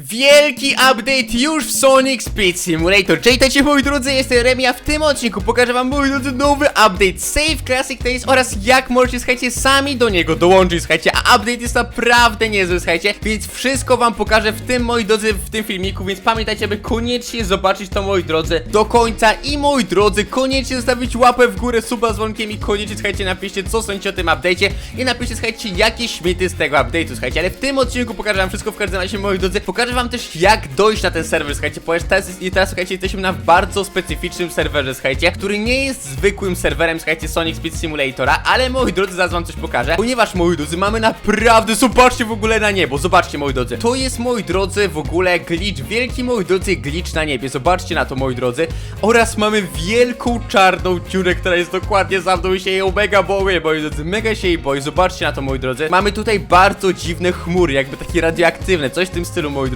Wielki update już w Sonic Speed Simulator. Cześć, moi drodzy, jestem Remi, a w tym odcinku pokażę wam, moi drodzy, nowy update Save Classic Days oraz jak możecie, słuchajcie, sami do niego dołączyć, słuchajcie, a update jest naprawdę niezły, słuchajcie, więc wszystko wam pokażę w tym, moi drodzy, w tym filmiku, więc pamiętajcie, aby koniecznie zobaczyć to, moi drodzy, do końca i, moi drodzy, koniecznie zostawić łapę w górę, suba z dzwonkiem i koniecznie, słuchajcie, napiszcie, co sądzicie o tym update'cie i napiszcie, słuchajcie, jakie śmiety z tego update'u, słuchajcie, ale w tym odcinku pokażę wam wszystko w każdym razie, moi drodzy, pokażę wam też, jak dojść na ten serwer, słuchajcie, ponieważ teraz, i teraz, słuchajcie, jesteśmy na bardzo specyficznym serwerze, słuchajcie, który nie jest zwykłym serwerem, słuchajcie, Sonic Speed Simulatora, ale, moi drodzy, zaraz wam coś pokażę, ponieważ, moi drodzy, mamy naprawdę, zobaczcie w ogóle na niebo, zobaczcie, moi drodzy, to jest, moi drodzy, w ogóle glitch, wielki, moi drodzy, glitch na niebie, zobaczcie na to, moi drodzy, oraz mamy wielką czarną dziurę, która jest dokładnie za mną i się ją mega boję, moi drodzy, mega się jej boję, zobaczcie na to, moi drodzy, mamy tutaj bardzo dziwne chmury, jakby takie radioaktywne, coś w tym stylu, moi drodzy,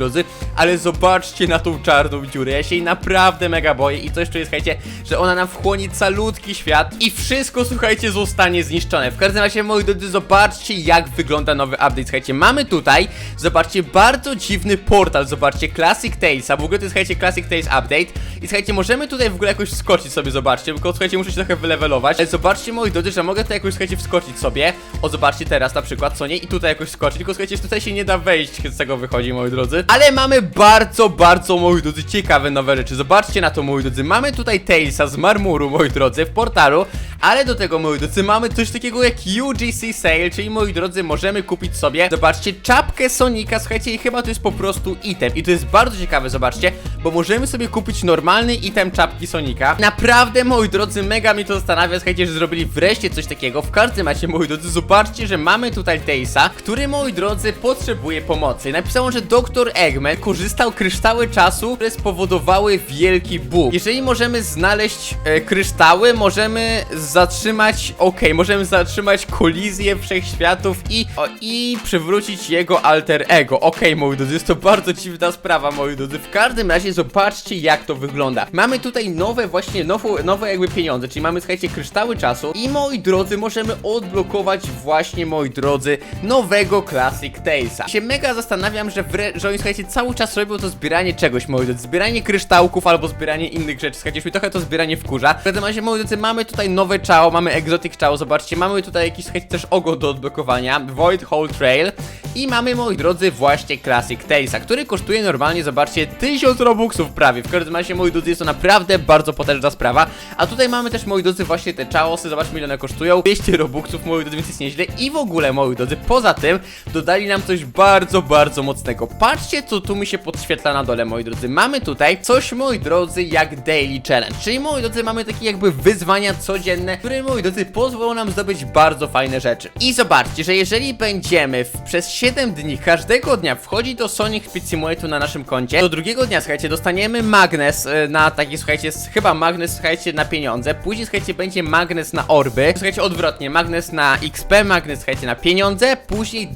ale zobaczcie na tą czarną dziurę, ja się jej naprawdę mega boję i coś czuję, słuchajcie, że ona nam wchłonie calutki świat i wszystko, słuchajcie, zostanie zniszczone. W każdym razie, moi drodzy, zobaczcie jak wygląda nowy update, słuchajcie, mamy tutaj, zobaczcie, bardzo dziwny portal, zobaczcie, Classic Tales, a w ogóle to jest, słuchajcie, Classic Tales Update i słuchajcie, możemy tutaj w ogóle jakoś wskoczyć sobie, zobaczcie, tylko słuchajcie, muszę się trochę wylewelować, zobaczcie, moi drodzy, że mogę tutaj jakoś, słuchajcie, wskoczyć sobie, o, zobaczcie teraz na przykład, co nie, i tutaj jakoś skoczyć, tylko słuchajcie, tutaj się nie da wejść, z tego wychodzi, moi drodzy, ale mamy bardzo, bardzo, moi drodzy, ciekawe nowe rzeczy, zobaczcie na to, moi drodzy, mamy tutaj Talesa z marmuru, moi drodzy, w portalu, ale do tego, moi drodzy, mamy coś takiego jak UGC Sale, czyli, moi drodzy, możemy kupić sobie, zobaczcie, czapkę Sonika, słuchajcie, i chyba to jest po prostu item, i to jest bardzo ciekawe, zobaczcie, bo możemy sobie kupić normalny item czapki Sonika, naprawdę, moi drodzy, mega mnie to zastanawia, słuchajcie, że zrobili wreszcie coś takiego, w każdym razie, moi drodzy, zobaczcie, że mamy tutaj Talesa, który, moi drodzy, potrzebuje pomocy, napisało, że Dr. Eggman korzystał kryształy czasu, które spowodowały wielki bóg. Jeżeli możemy znaleźć e, kryształy, możemy zatrzymać, okej, możemy zatrzymać kolizję wszechświatów i, o, i przywrócić jego alter ego. Okej, moi drodzy, jest to bardzo dziwna sprawa, moi drodzy. W każdym razie zobaczcie, jak to wygląda. Mamy tutaj nowe, właśnie, nowe, nowe jakby pieniądze, czyli mamy, słuchajcie, kryształy czasu i, moi drodzy, możemy odblokować właśnie, moi drodzy, nowego Classic Talesa. Się mega zastanawiam, że, że oni, słuchajcie, cały czas robią to zbieranie czegoś, moi drodzy, zbieranie kryształków albo zbieranie innych rzeczy, słuchajcie, już mi trochę to zbieranie wkurza. W każdym razie, moi drodzy, mamy tutaj nowe czao, mamy exotic czao, zobaczcie, mamy tutaj jakiś, słuchajcie, też ogon do odblokowania, Void Hole Trail i mamy, moi drodzy, właśnie Classic Talesa, który kosztuje normalnie, zobaczcie, 1000 robuxów prawie. W każdym razie, moi drodzy, jest to naprawdę bardzo potężna sprawa. A tutaj mamy też, moi drodzy, właśnie te chaosy, zobaczmy ile one kosztują. 200 robuxów, moi drodzy, więc jest nieźle. I w ogóle, moi drodzy, poza tym dodali nam coś bardzo, bardzo mocnego. Patrzcie, co tu mi się podświetla na dole, moi drodzy. Mamy tutaj coś, moi drodzy, jak Daily Challenge. Czyli, moi drodzy, mamy takie jakby wyzwania codzienne, które, moi drodzy, pozwolą nam zdobyć bardzo fajne rzeczy. I zobaczcie, że jeżeli będziemy w, przez 7 dni każdego dnia wchodzić do Sonic Speed Simulator na naszym koncie, do drugiego dnia, słuchajcie, dostaniemy magnes y, na taki, słuchajcie, s- chyba magnes, słuchajcie, na pieniądze. Później, słuchajcie, będzie magnes na orby. Słuchajcie, odwrotnie, magnes na XP, magnes, słuchajcie, na pieniądze. Później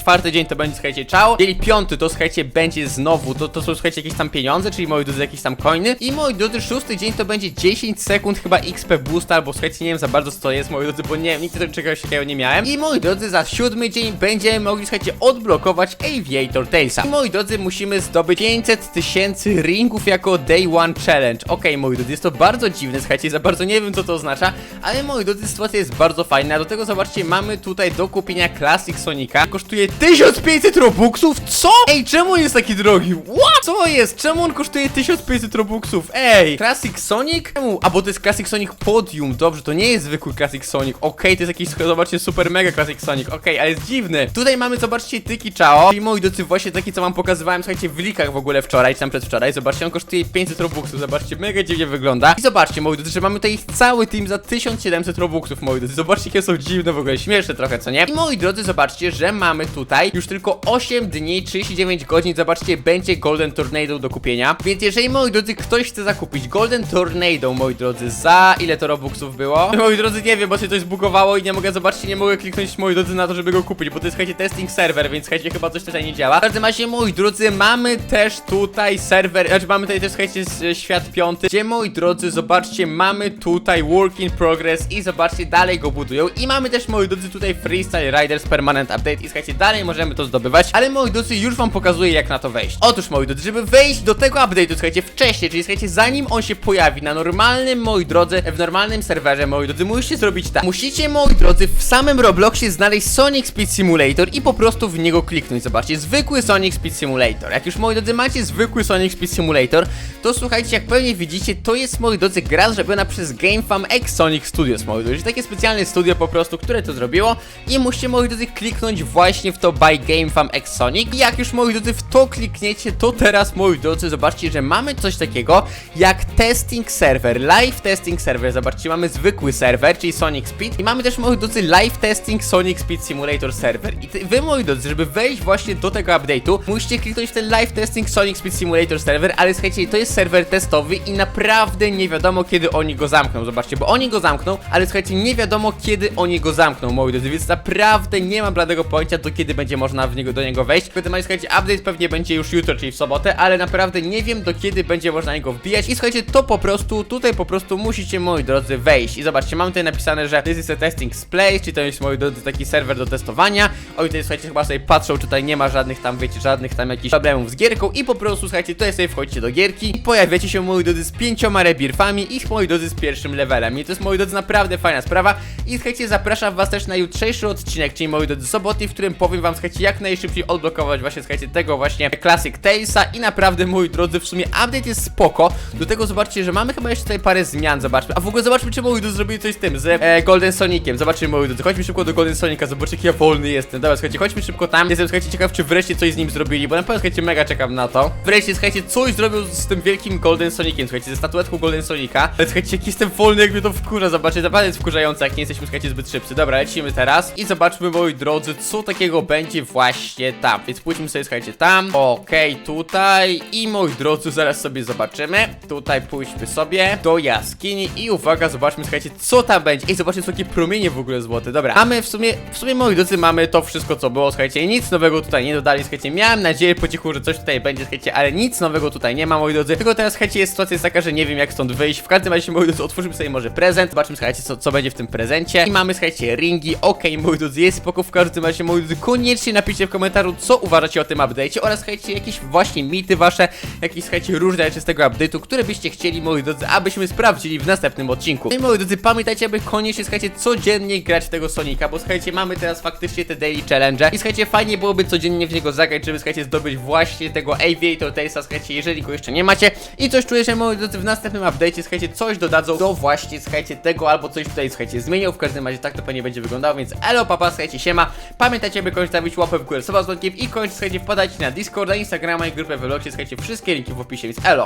czwarty dzień to będzie, słuchajcie, czao. Czyli piąty to, słuchajcie, będzie znowu, to, to są, słuchajcie, jakieś tam pieniądze, czyli moi drodzy, jakieś tam coiny. I moi drodzy, szósty dzień to będzie 10 sekund chyba XP boosta, albo słuchajcie, nie wiem za bardzo co to jest, moi drodzy, bo nie, nigdy czegoś takiego nie miałem. I moi drodzy, za siódmy dzień będziemy mogli, słuchajcie, odblokować Aviator Talesa. I moi drodzy, musimy zdobyć 500 tysięcy ringów jako Day One Challenge. Okej, moi drodzy, jest to bardzo dziwne, słuchajcie, za bardzo nie wiem co to oznacza, ale moi drodzy, sytuacja jest bardzo fajna. Do tego zobaczcie, mamy tutaj do kupienia Classic Sonika. Kosztuje 1500 robuxów? Co? Ej, czemu jest taki drogi? What? Co jest? Czemu on kosztuje 1500 robuxów? Ej, Classic Sonic? Czemu? A bo to jest Classic Sonic Podium, dobrze, to nie jest zwykły Classic Sonic. Okej, to jest jakiś, zobaczcie, super mega Classic Sonic. Okej, ale jest dziwny. Tutaj mamy, zobaczcie, Tyki Chao. Czyli moi drodzy, właśnie taki, co wam pokazywałem, słuchajcie, w likach w ogóle wczoraj, czy tam przedwczoraj. Zobaczcie, on kosztuje 500 robuxów, zobaczcie, mega dziwnie wygląda. I zobaczcie, moi drodzy, że mamy tutaj cały team za 1700 robuxów, moi drodzy. Zobaczcie, jakie są dziwne w ogóle, śmieszne trochę, co nie? I moi drodzy, zobaczcie, że mamy tutaj już tylko 8 dni, 39 godzin, zobaczcie, będzie Golden Tornado do kupienia. Więc jeżeli, moi drodzy, ktoś chce zakupić Golden Tornado, moi drodzy, za ile to Robuxów było? Moi drodzy, nie wiem, bo się coś zbugowało i nie mogę, zobaczcie, nie mogę kliknąć, moi drodzy, na to, żeby go kupić, bo to jest, słuchajcie, testing server, więc, słuchajcie, chyba coś tutaj nie działa. W każdym razie, moi drodzy, mamy też tutaj serwer, znaczy mamy tutaj też, słuchajcie, świat piąty, gdzie, moi drodzy, zobaczcie, mamy tutaj work in progress i zobaczcie, dalej go budują i mamy też, moi drodzy, tutaj Freestyle Riders Permanent Update i, słuchajcie, dalej możemy to zdobywać, ale, moi drodzy, już wam pokazuję, jak na to wejść. Otóż, moi drodzy, żeby wejść do tego update'u, słuchajcie, wcześniej, czyli, słuchajcie, zanim on się pojawi na normalnym, moi drodzy, w normalnym serwerze, moi drodzy, musicie zrobić tak. Musicie, moi drodzy, w samym Robloxie znaleźć Sonic Speed Simulator i po prostu w niego kliknąć. Zobaczcie, zwykły Sonic Speed Simulator. Jak już, moi drodzy, macie zwykły Sonic Speed Simulator, to słuchajcie, jak pewnie widzicie, to jest, moi drodzy, gra zrobiona przez GameFam X Sonic Studios, moi drodzy. Takie specjalne studio po prostu, które to zrobiło i musicie, moi drodzy, kliknąć właśnie w to by GameFam X Sonic. I jak już, moi drodzy, w to klikniecie, to teraz, moi drodzy, zobaczcie, że mamy coś takiego jak testing server, live testing server. Zobaczcie, mamy zwykły serwer, czyli Sonic Speed i mamy też, moi drodzy, live testing Sonic Speed Simulator server. I ty, wy, moi drodzy, żeby wejść właśnie do tego update'u, musicie kliknąć w ten live testing Sonic Speed Simulator server, ale słuchajcie, to jest serwer testowy i naprawdę nie wiadomo, kiedy oni go zamkną. Zobaczcie, bo oni go zamkną, ale słuchajcie, nie wiadomo, kiedy oni go zamkną, moi drodzy, więc naprawdę nie mam bladego pojęcia, do kiedy będzie można w niego, do niego wejść. Razie, słuchajcie, update pewnie będzie już jutro, czyli w sobotę, ale naprawdę nie wiem, do kiedy będzie można niego wbijać. I słuchajcie, to po prostu, tutaj po prostu musicie, moi drodzy, wejść. I zobaczcie, mam tutaj napisane, że this is a testing place, czyli to jest, moi drodzy, taki serwer do testowania. Oj, tutaj, słuchajcie, chyba sobie patrzą, tutaj nie ma żadnych tam, wiecie, żadnych tam jakichś problemów z gierką. I po prostu, słuchajcie, tutaj sobie wchodzicie do gierki i pojawiacie się, moi drodzy, z pięcioma rebirfami i, moi drodzy, z pierwszym levelem. I to jest, moi drodzy, naprawdę fajna sprawa. I słuchajcie, zapraszam was też na jutrzejszy odcinek, czyli, moi drodzy, soboty, w którym powiem wam, słuchajcie, jak najszybciej odblokować właśnie, słuchajcie, tego właśnie Classic Talesa i naprawdę, moi drodzy, w sumie update jest spoko. Do tego zobaczcie, że mamy chyba jeszcze tutaj parę zmian, zobaczmy. A w ogóle zobaczmy, czy moi drodzy zrobili coś z tym, z e, Golden Soniciem. Zobaczmy, moi drodzy, chodźmy szybko do Golden Sonika, zobaczcie, jak ja wolny jestem. Dobra, słuchajcie, chodźmy szybko tam. Jestem, słuchajcie, ciekaw, czy wreszcie coś z nim zrobili, bo na pewno, słuchajcie, mega czekam na to. Wreszcie, słuchajcie, coś zrobił z tym wielkim Golden Soniciem, słuchajcie, ze statuetką Golden Sonika. Ale słuchajcie, jak jestem wolny, jak mnie to wkurza, zobaczcie, naprawdę jest wkurzające, jak nie jesteśmy, słuchajcie, zbyt szybcy. Dobra, lecimy teraz i zobaczmy, moi drodzy, co takiego będzie właśnie tam. Więc pójdźmy sobie, słuchajcie, tam. Okej, tutaj i moi drodzy, zaraz sobie zobaczymy. Tutaj pójdźmy sobie do jaskini i uwaga, zobaczmy, słuchajcie, co tam będzie. Ej, zobaczcie, co takie promienie w ogóle złote. Dobra, mamy w sumie, w sumie, moi drodzy, mamy to wszystko, co było, słuchajcie, nic nowego tutaj nie dodali, słuchajcie, miałem nadzieję po cichu, że coś tutaj będzie, słuchajcie, ale nic nowego tutaj nie ma, moi drodzy. Tylko teraz, słuchajcie, jest sytuacja jest taka, że nie wiem, jak stąd wyjść. W każdym razie, moi drodzy, otworzymy sobie może prezent, zobaczmy, słuchajcie, co, co będzie w tym prezencie. I mamy, słuchajcie, ringi, okej, moi drodzy, jest spoko, w każdym razie, moi drodzy, koniecznie napiszcie w komentarzu, co uważacie o tym update'cie oraz, słuchajcie, jakieś właśnie mity wasze, jakieś, słuchajcie, różne rzeczy z tego update'u, które byście chcieli, moi drodzy, abyśmy sprawdzili w następnym odcinku. No i moi drodzy, pamiętajcie, aby koniecznie, słuchajcie, codziennie grać tego Sonika, bo słuchajcie, mamy teraz faktycznie te daily challenge i słuchajcie, fajnie byłoby codziennie w niego zagrać, żeby, słuchajcie, zdobyć właśnie tego Aviator Taste'a, słuchajcie, jeżeli go jeszcze nie macie i coś czuję, że moi drodzy, w następnym update'cie, słuchajcie, coś dodadzą. Do właśnie, słuchajcie, tego albo coś tutaj, słuchajcie, zmienią, w każdym razie tak to pewnie będzie wyglądało, więc elo, papa, słuchajcie, siema, pamiętajcie, aby koniecznie stawić łapę w górę, suba z i koniecznie, słuchajcie, wpadajcie na Discorda, Instagrama i grupę w Velocie, słuchajcie, wszystkie linki w opisie, więc elo!